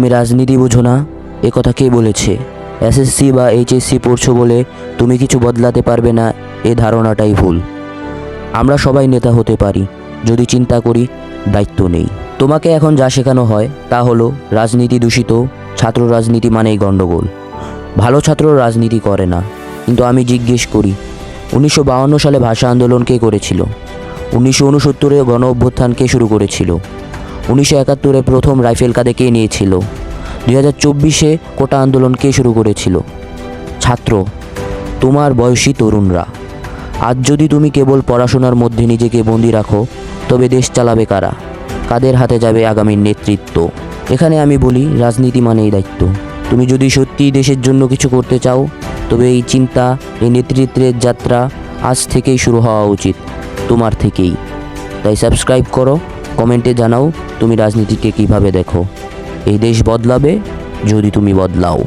তুমি রাজনীতি বোঝো না। এ কথা কে বলেছে? এসএসসি বা এইচএসসি পড়ছো বলে তুমি কিছু বদলাতে পারবে না, এ ধারণাটাই ভুল। আমরা সবাই নেতা হতে পারি, যদি চিন্তা করি, দায়িত্ব নেই। তোমাকে এখন যা শেখানো হয়, তা হলো রাজনীতি দূষিত, ছাত্র রাজনীতি মানেই গণ্ডগোল। ভালো ছাত্র রাজনীতি করে না, কিন্তু আমি জিজ্ঞেস করি, উনিশশো সালে ভাষা আন্দোলন কে করেছিল? উনিশশো উনসত্তরে গণ অভ্যুত্থান কে শুরু করেছিল? উনিশশো একাত্তরে প্রথম রাইফেল কাঁধে কে নিয়েছিল? দুই হাজার চব্বিশে কোটা আন্দোলন কে শুরু করেছিল? ছাত্র, তোমার বয়সী তরুণরা। আজ যদি তুমি কেবল পড়াশোনার মধ্যে নিজেকে বন্দি রাখো, তবে দেশ চালাবে কারা? কাদের হাতে যাবে আগামীর নেতৃত্ব? এখানে আমি বলি, রাজনীতি মানেই দায়িত্ব। তুমি যদি সত্যিই দেশের জন্য কিছু করতে চাও, তবে এই চিন্তা, এই নেতৃত্বের যাত্রা আজ থেকেই শুরু হওয়া উচিত, তোমার থেকেই। তাই সাবস্ক্রাইব করো কমেন্টে জানাও তুমি রাজনীতিকে কীভাবে দেখো। এই দেশ বদলাবে যদি তুমি বদলাও।